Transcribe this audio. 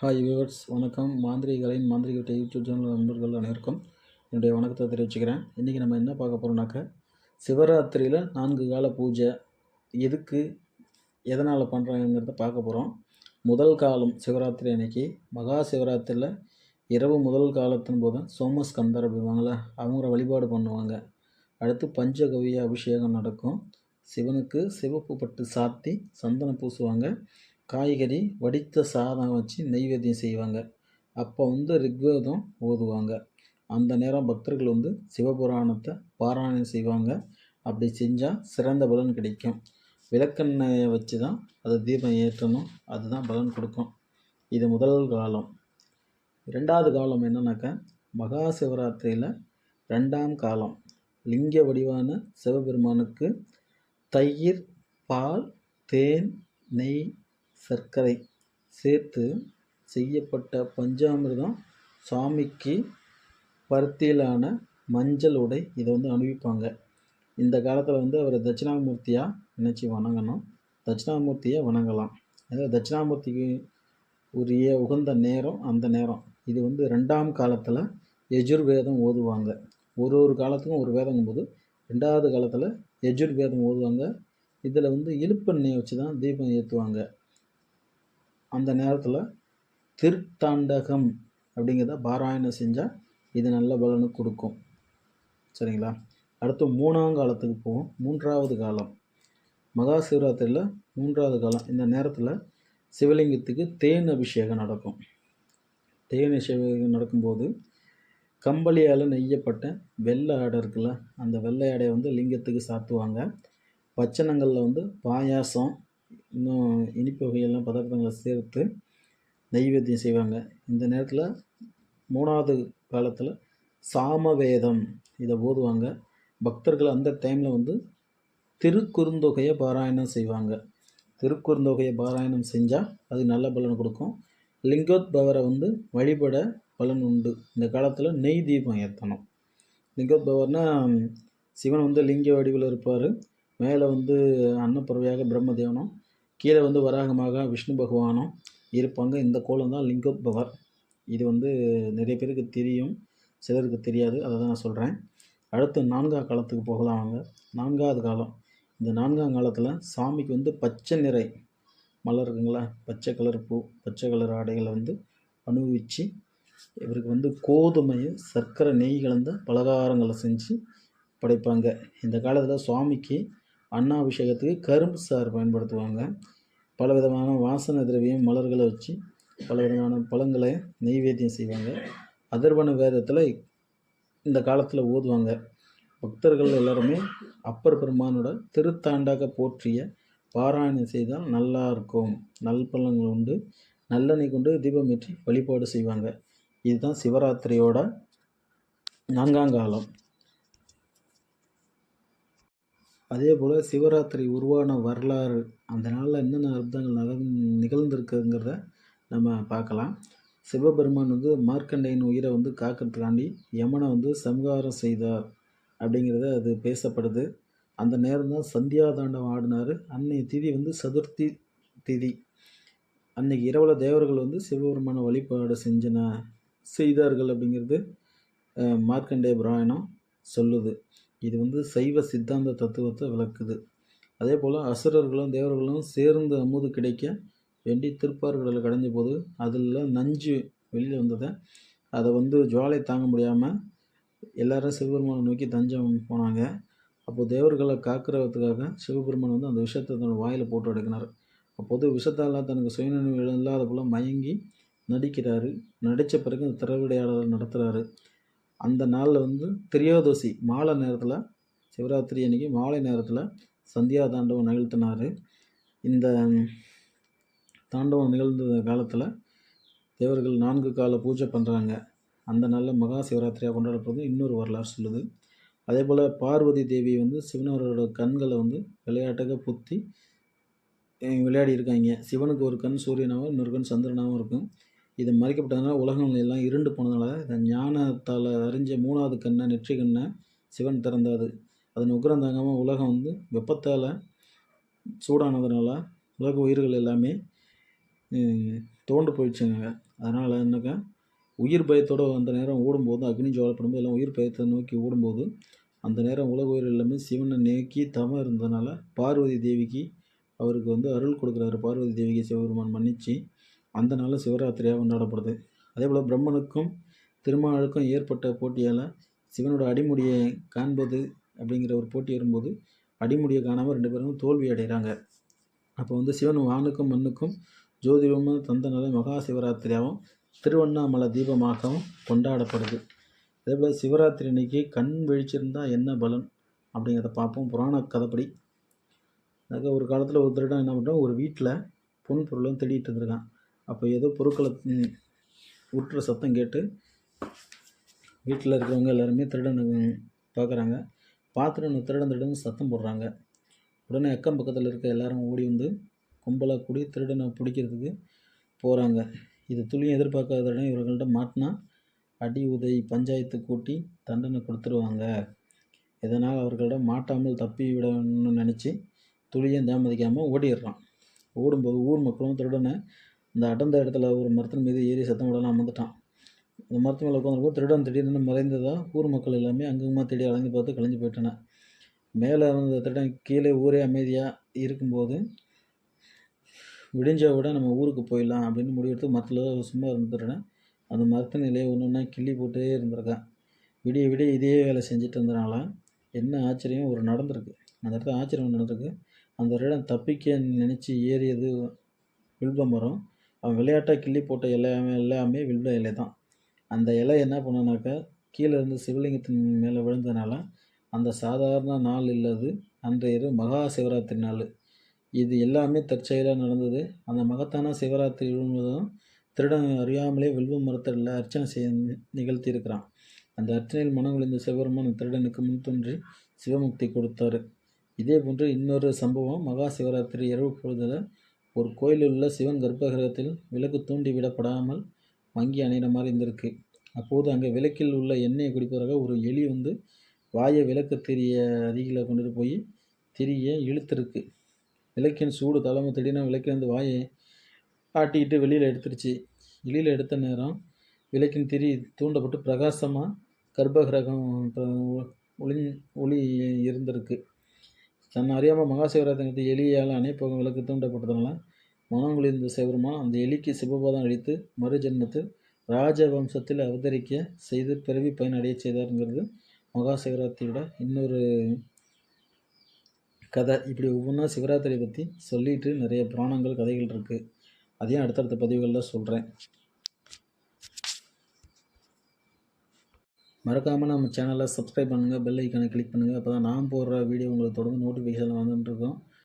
Hi viewers வணக்கம். மாந்திரிகளின் மாந்திரிக YouTube channel நண்பர்கள் அனைவருக்கும் என்னுடைய வணக்கத்தை தெரிவிச்சுக்கிறேன். இன்றைக்கி நம்ம என்ன பார்க்க போகிறோம்னாக்க சிவராத்திரியில் நான்கு கால பூஜை எதுக்கு எதனால் பண்ணுறாங்கிறத பார்க்க போகிறோம் முதல் காலம் சிவராத்திரி அன்னைக்கு மகா சிவராத்திரியில் இரவு முதல் காலத்தின் போது சோமஸ்கந்தர் அப்படிவாங்கள அவங்கள வழிபாடு பண்ணுவாங்க. அடுத்து பஞ்சகவிய அபிஷேகம் நடக்கும். சிவனுக்கு சிவப்பு பட்டு சாத்தி சந்தனம் பூசுவாங்க. காய்கறி வடித்த சாதம் வச்சு நெய்வேத்தியம் செய்வாங்க. அப்போ வந்து ரிக்வேதம் ஓதுவாங்க. அந்த நேரம் பக்தர்கள் வந்து சிவபுராணத்தை பாராயணம் செய்வாங்க. அப்படி செஞ்சால் சிறந்த பலன் கிடைக்கும். விளக்கெண்ணெயை வச்சு தான் அது தீபம் ஏற்றணும். அதுதான் பலன் கொடுக்கும். இது முதல் காலம். ரெண்டாவது காலம் என்னன்னாக்கா மகா சிவராத்திரியில் ரெண்டாம் காலம். லிங்க வடிவான சிவபெருமானுக்கு தயிர் பால் தேன் நெய் சர்க்கரை சேர்த்து செய்யப்பட்ட பஞ்சாமிர்தம் சாமிக்கு பருத்தியிலான மஞ்சள் உடை இதை வந்து அணிவிப்பாங்க. இந்த காலத்தில் வந்து அவர் தட்சிணாமூர்த்தியாக நினச்சி வணங்கணும். தட்சிணாமூர்த்தியை வணங்கலாம். அதாவது தட்சிணாமூர்த்திக்கு உரிய உகந்த நேரம் அந்த நேரம். இது வந்து ரெண்டாம் காலத்தில் எஜுர்வேதம் ஓதுவாங்க. ஒரு ஒரு காலத்துக்கும் ஒரு வேதங்கும்போது ரெண்டாவது காலத்தில் எஜுர்வேதம் ஓதுவாங்க. இதில் வந்து இழுப்பெண்ணெயை வச்சு தான் தீபம் ஏற்றுவாங்க அந்த நேரத்தில் திருத்தாண்டகம் அப்படிங்கிறத பாராயணம் செஞ்சால் இது நல்ல பலனை கொடுக்கும். சரிங்களா? அடுத்து மூணாம் காலத்துக்கு போவோம். மூன்றாவது காலம். மகா சிவராத்திரியில் மூன்றாவது காலம். இந்த நேரத்தில் சிவலிங்கத்துக்கு தேன் அபிஷேகம் நடக்கும். தேன் அபிஷேகம் நடக்கும்போது கம்பளியால் நெய்யப்பட்ட வெள்ளை ஆடை இருக்குல்ல அந்த வெள்ளை ஆடையை வந்து லிங்கத்துக்கு சாத்துவாங்க. பச்சனங்களில் வந்து பாயாசம் இன்னும் இனிப்பு வகையெல்லாம் பதார்த்தங்களை சேர்த்து நைவேத்தியம் செய்வாங்க. இந்த நேரத்தில் மூணாவது காலத்தில் சாமவேதம் இதை ஓதுவாங்க. பக்தர்கள் அந்த டைமில் வந்து திருக்குறுந்தொகையை பாராயணம் செய்வாங்க. திருக்குறுந்தொகையை பாராயணம் செஞ்சால் அது நல்ல பலன் கொடுக்கும். லிங்கோத்பவரை வந்து வழிபட பலன் உண்டு. இந்த காலத்தில் நெய் தீபம் ஏற்றணும் லிங்கோத்பவர்னால் சிவன் வந்து லிங்க வடிவில் இருப்பார். மேலே வந்து அன்னப்பறவையாக பிரம்மதேவனும் கீழே வந்து வராகமாக விஷ்ணு பகவானும் இருப்பாங்க. இந்த கோலம் தான் லிங்கோத்பவர் இது வந்து நிறைய பேருக்கு தெரியும் சிலருக்கு தெரியாது. அதை தான் நான் சொல்கிறேன் அடுத்து நான்காம் காலத்துக்கு போகலாம் அவங்க நான்காவது காலம். இந்த நான்காம் காலத்தில் சாமிக்கு வந்து பச்சை நிறை மலர் இருக்குங்களா? பச்சை கலர் பூ பச்சை கலர் ஆடைகளை வந்து அனுபவித்து இவருக்கு வந்து கோதுமையும் சர்க்கரை நெய் கலந்த பலகாரங்களை செஞ்சு படைப்பாங்க. இந்த காலத்தில் சுவாமிக்கு அன்னாபிஷேகத்துக்கு கரும்பு சாறு பயன்படுத்துவாங்க. பல விதமான வாசனை திரவியம் மலர்களை வச்சு பல விதமான பழங்களை நெய்வேத்தியம் செய்வாங்க. அதர்வன வேதத்தில் இந்த காலத்தில் ஓதுவாங்க. பக்தர்கள் எல்லாருமே அப்பர் பெருமானோட திருத்தாண்டாக போற்றிய பாராயணம் செய்தால் நல்லா இருக்கும். நல் பலன்கள் உண்டு. நல்லெண்ணெய் கொண்டு தீபமேற்றி வழிபாடு செய்வாங்க. இதுதான் சிவராத்திரியோட நான்காம் காலம். அதே போல் சிவராத்திரி உருவான வரலாறு அந்த நாளில் என்னென்ன அற்புதங்கள் நக நிகழ்ந்திருக்குங்கிறத நம்ம பார்க்கலாம். சிவபெருமான் வந்து மார்க்கண்டையின் உயிரை வந்து காக்கிறதுக்காண்டி யமனை வந்து சம்ஹாரம் செய்தார் அப்படிங்கிறத அது பேசப்படுது. அந்த நேரம் தான் சந்தியாதாண்டம் ஆடினார். அன்னைய திதி வந்து சதுர்த்தி திதி. அன்னைக்கு இரவில் தேவர்கள் வந்து சிவபெருமான வழிபாடு செஞ்சன செய்தார்கள் அப்படிங்கிறது மார்க்கண்டேய புராணம் சொல்லுது. இது வந்து சைவ சித்தாந்த தத்துவத்தை விளக்குது. அதே போல் அசுரர்களும் தேவர்களும் சேர்ந்து அமுது கிடைக்க வேண்டி திருப்பார்கடலில் கடைஞ்ச போது அதில் நஞ்சு வெளியில் வந்ததை அதை வந்து ஜுவாலை தாங்க முடியாமல் எல்லாரும் சிவபெருமானை நோக்கி தஞ்சம் போனாங்க. அப்போது தேவர்களை காக்கிறதுக்காக சிவபெருமான் வந்து அந்த விஷத்தை தன்னோட வாயில் போட்டு எடுக்கினார் அப்போது விஷத்தால் தனக்கு சுயநினைவு இல்லாத போல் மயங்கி நடிக்கிறாரு. நடித்த பிறகு அந்த திறவிடையாளர் நடத்துகிறாரு அந்த நாளில் வந்து திரியோதசி மாலை நேரத்தில் சிவராத்திரி அன்றைக்கி மாலை நேரத்தில் சந்தியா தாண்டவம் நிகழ்த்தினார். இந்த தாண்டவம் நிகழ்ந்த காலத்தில் தேவர்கள் நான்கு கால பூஜை பண்ணுறாங்க அந்த நாளில் மகா சிவராத்திரியாக கொண்டாடப்படுறது இன்னொரு வரலாறு சொல்லுது. அதே போல் பார்வதி தேவி வந்து சிவனவரோட கண்களை வந்து விளையாட்டாக புத்தி விளையாடி இருக்காங்க. சிவனுக்கு ஒரு கண் சூரியனாகவும் இன்னொரு கண் சந்திரனாகவும் இருக்கும். இது மறைக்கப்பட்டதுனால உலகங்கள் எல்லாம் இருண்டு போனதுனால இந்த ஞானத்தால் அறிஞ்ச மூணாவது கண்ணை நெற்றி கண்ணை சிவன் திறந்தாது. அதன் உக்கரம் தாங்காமல் உலகம் வந்து வெப்பத்தால் சூடானதுனால உலக உயிர்கள் எல்லாமே தோண்டு போயிடுச்சுங்க. அதனால் என்னக்கா உயிர் பயத்தோட அந்த நேரம் ஓடும்போது அக்னி ஜோலப்படும்போது எல்லாம் உயிர் பயத்தை நோக்கி ஓடும்போது அந்த நேரம் உலக உயிர் எல்லாமே சிவனை நோக்கி தவம் இருந்ததுனால பார்வதி தேவிக்கு அவருக்கு வந்து அருள் கொடுக்குறாரு. பார்வதி தேவிக்கு சிவபெருமான் மன்னிச்சு அந்த நாளில் சிவராத்திரியாக கொண்டாடப்படுது. அதே போல் பிரம்மனுக்கும் திருமாலுக்கும் ஏற்பட்ட போட்டியால் சிவனோட அடிமுடியை காண்பது அப்படிங்கிற ஒரு போட்டி வரும்போது அடிமுடியை காணாமல் ரெண்டு பேரும் தோல்வி அடைகிறாங்க அப்போ வந்து சிவன் வானுக்கும் மண்ணுக்கும் ஜோதிடமும் தந்தனால மகா சிவராத்திரியாகவும் திருவண்ணாமலை தீபமாகவும் கொண்டாடப்படுது. அதே போல் சிவராத்திரி அன்னைக்கு கண் விழிச்சிருந்தால் என்ன பலன் அப்படிங்கிறத பார்ப்போம். புராண கதைப்படி. அதாவது ஒரு காலத்தில் ஒரு திருடன் என்ன பண்ணுறோம் ஒரு வீட்டில் பொன் பொருளும் தேடிட்டு இருந்திருக்கான். அப்போ ஏதோ பொருட்களை உற்ற சத்தம் கேட்டு வீட்டில் இருக்கிறவங்க எல்லாருமே திருடனை பார்க்குறாங்க பார்த்துட்டு திருடன் திருடன் சத்தம் போடுறாங்க. உடனே அக்கம் பக்கத்தில் இருக்க எல்லாரும் ஓடி வந்து கும்பலாக கூடி திருடனை பிடிக்கிறதுக்கு போகிறாங்க இது துளியும் எதிர்பார்க்காத திருடன் இவர்கள்ட்ட மாட்டினா அடி உதை பஞ்சாயத்து கூட்டி தண்டனை கொடுத்துருவாங்க. இதனால் அவர்களிடம் மாட்டாமல் தப்பி விடணும்னு நினச்சி துளியும் தாமதிக்காமல் ஓடிடுறான். ஓடும்போது ஊர் மக்களும் திருடனை அந்த அடர்ந்த இடத்துல ஒரு மரத்தின் மீது ஏறி சத்தம் விடலாம் அமர்ந்துட்டான். அந்த மரத்து மேலே உட்காந்துருக்கும் திருடன் திடீர்னு மறைந்ததாக ஊர் மக்கள் எல்லாமே அங்கங்கமாக தேடி அலைஞ்சு பார்த்து கலைஞ்சு போயிட்டன மேலே இருந்த திருடன் கீழே ஊரே அமைதியாக இருக்கும்போது விடிஞ்ச விட நம்ம ஊருக்கு போயிடலாம் அப்படின்னு முடிவெடுத்து மரத்தில் சும்மா இருந்துடுறேன் அந்த மரத்து நிலையை ஒன்று ஒன்றா கிள்ளி போட்டே இருந்திருக்கேன். விடிய விடிய இதே வேலை செஞ்சுட்டு இருந்தனால என்ன ஆச்சரியம் ஒரு நடந்திருக்கு. அந்த இடத்துல ஆச்சரியம் நடந்திருக்கு. அந்த இடம் தப்பிக்க நினச்சி ஏறியது வில்வ மரம். அவன் விளையாட்டாக கிள்ளி போட்ட எல்லாமே எல்லாமே வில்வ இலை தான் அந்த இலை என்ன பண்ணனாக்கா கீழே இருந்து சிவலிங்கத்தின் மேலே விழுந்ததுனால அந்த சாதாரண நாள் இல்லது. அன்றைய மகா சிவராத்திரி நாள். இது எல்லாமே தற்செயலாக நடந்தது. அந்த மகத்தான சிவராத்திரி விழுந்ததும் திருடன் அறியாமலே வில்வ மரத்தில் அர்ச்சனை செய்ய நிகழ்த்தியிருக்கிறான். அந்த அர்ச்சனையில் மனம் விழுந்த சிவபெருமான் திருடனுக்கு முன் தோன்றி சிவமுக்தி கொடுத்தாரு. இதே போன்று இன்னொரு சம்பவம் மகா சிவராத்திரி இரவு பொழுதில் ஒரு கோயிலில் உள்ள சிவன் கர்ப்பகிரகத்தில் விளக்கு தூண்டி விடப்படாமல் வங்கி அணைகிற மாதிரி இருந்திருக்கு. அப்போது அங்கே விளக்கில் உள்ள எண்ணெயை குடிப்பதாக ஒரு எலி வந்து வாயை விளக்கு திரிய அருகில் கொண்டுட்டு போய் திரிய இழுத்துருக்கு. விளக்கின் சூடு தலைமை திடீர்னு விளக்கிலிருந்து வாயை ஆட்டிக்கிட்டு வெளியில் எடுத்துருச்சு. வெளியில் எடுத்த நேரம் விளக்கின் திரி தூண்டப்பட்டு பிரகாசமாக கர்ப்பகிரகம் ஒளி ஒளி இருந்திருக்கு. தன் அறியாமல் மகாசிவராத்திரி எலியால் அணைப்பகம் விளக்கு தூண்டப்பட்டதுனால மனங்குளிர்ந்த சிவருமான் அந்த எலிக்கு சிவபாதம் அளித்து மறுஜென்மத்தில் ராஜவம்சத்தில் அவதரிக்க செய்து பிறவி பயனடைய செய்தாருங்கிறது மகா சிவராத்திரியோட இன்னொரு கதை. இப்படி ஒவ்வொன்றா சிவராத்திரியை பற்றி சொல்லிட்டு நிறைய புராணங்கள் கதைகள் இருக்குது அதையும் அடுத்தடுத்த பதிவுகளில் சொல்கிறேன் மறக்காமல் நம்ம சேனலை சப்ஸ்கிரைப் பண்ணுங்கள் பெல் ஐக்கானை கிளிக் பண்ணுங்கள் அப்போ தான் நான் போடுற வீடியோ உங்களுக்கு தொடர்ந்து நோட்டிஃபிகேஷன் வந்துட்டுருக்கும்.